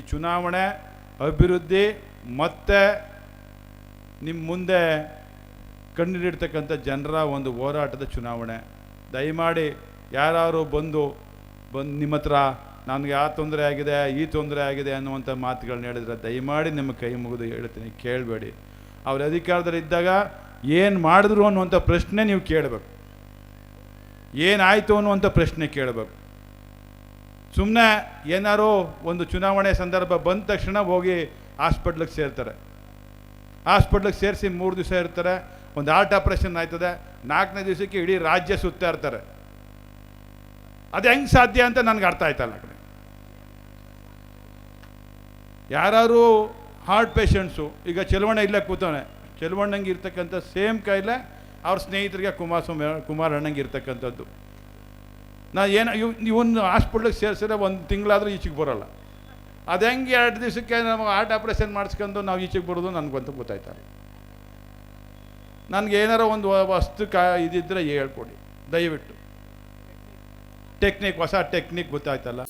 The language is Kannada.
ಈ ಚುನಾವಣೆ, ಅಭಿವೃದ್ಧಿ ಮತ್ತೆ ನಿಮ್ಮ ಮುಂದೆ ಕಣ್ಣಿಡಿರ್ತಕ್ಕಂಥ ಜನರ ಒಂದು ಹೋರಾಟದ ಚುನಾವಣೆ. ದಯಮಾಡಿ ಯಾರು ಬಂದು ಬಂದು ನಿಮ್ಮ ಹತ್ರ ನನಗೆ ಆ ತೊಂದರೆ ಆಗಿದೆ, ಈ ತೊಂದರೆ ಆಗಿದೆ ಅನ್ನುವಂಥ ಮಾತುಗಳನ್ನ ಹೇಳಿದ್ರೆ ದಯಮಾಡಿ ನಿಮ್ಮ ಕೈ ಮುಗಿದು ಹೇಳ್ತೀನಿ, ಕೇಳಬೇಡಿ. ಅವ್ರ ಅಧಿಕಾರದಲ್ಲಿದ್ದಾಗ ಏನು ಮಾಡಿದ್ರು ಅನ್ನುವಂಥ ಪ್ರಶ್ನೆ ನೀವು ಕೇಳಬೇಕು. ಏನಾಯಿತು ಅನ್ನುವಂಥ ಪ್ರಶ್ನೆ ಕೇಳಬೇಕು. ಸುಮ್ಮನೆ ಏನಾರೋ ಒಂದು ಚುನಾವಣೆ ಸಂದರ್ಭ ಬಂದ ತಕ್ಷಣ ಹೋಗಿ ಹಾಸ್ಪಿಟ್ಲಿಗೆ ಸೇರ್ತಾರೆ. ಹಾಸ್ಪಿಟ್ಲಿಗೆ ಸೇರಿಸಿ ಮೂರು ದಿವಸ ಇರ್ತಾರೆ. ಒಂದು ಹಾರ್ಟ್ ಆಪ್ರೇಷನ್ ಆಯ್ತದೆ. ನಾಲ್ಕನೇ ದಿವಸಕ್ಕೆ ಇಡೀ ರಾಜ್ಯ ಸುತ್ತಾ ಇರ್ತಾರೆ. ಅದು ಹೆಂಗೆ ಸಾಧ್ಯ ಅಂತ ನನಗೆ ಅರ್ಥ ಆಯ್ತಲ್ಲ ಕಡೆ. ಯಾರು ಹಾರ್ಟ್ ಪೇಷಂಟ್ಸು, ಈಗ ಚೆಲುವಣ್ಣ ಇಲ್ಲೇ ಕೂತವನೆ. ಚೆಲುವಣ್ಣಂಗೆ ಇರ್ತಕ್ಕಂಥ ಸೇಮ್ ಕಾಯಿಲೆ, ಅವ್ರ ಸ್ನೇಹಿತರಿಗೆ ಕುಮಾರಸ್ವಾಮಿ, ಕುಮಾರಣ್ಣಂಗೆ ಇರ್ತಕ್ಕಂಥದ್ದು. ನಾ ಏನು ಇವ್ ಇವನು ಹಾಸ್ಪಿಟ್ಲಿಗೆ ಸೇರಿಸಿದ್ರೆ ಒಂದು ತಿಂಗಳಾದರೂ ಈಚೆಗೆ ಬರೋಲ್ಲ. ಅದು ಹೆಂಗೆ ಎರಡು ದಿವಸಕ್ಕೆ ನಮಗೆ ಹಾರ್ಟ್ ಆಪ್ರೇಷನ್ ಮಾಡಿಸ್ಕೊಂಡು ನಾವು ಈಚೆಗೆ ಬರೋದು ನನಗಂತೂ ಗೊತ್ತಾಯ್ತಾರೆ. ನನಗೆ ಏನಾರ ಒಂದು ವಸ್ತು ಕ ಇದಿದ್ದರೆ ಹೇಳ್ಕೊಡಿ. ದಯವಿಟ್ಟು. ಟೆಕ್ನಿಕ್ ಹೊಸ ಟೆಕ್ನಿಕ್ ಗೊತ್ತಾಯ್ತಲ್ಲ?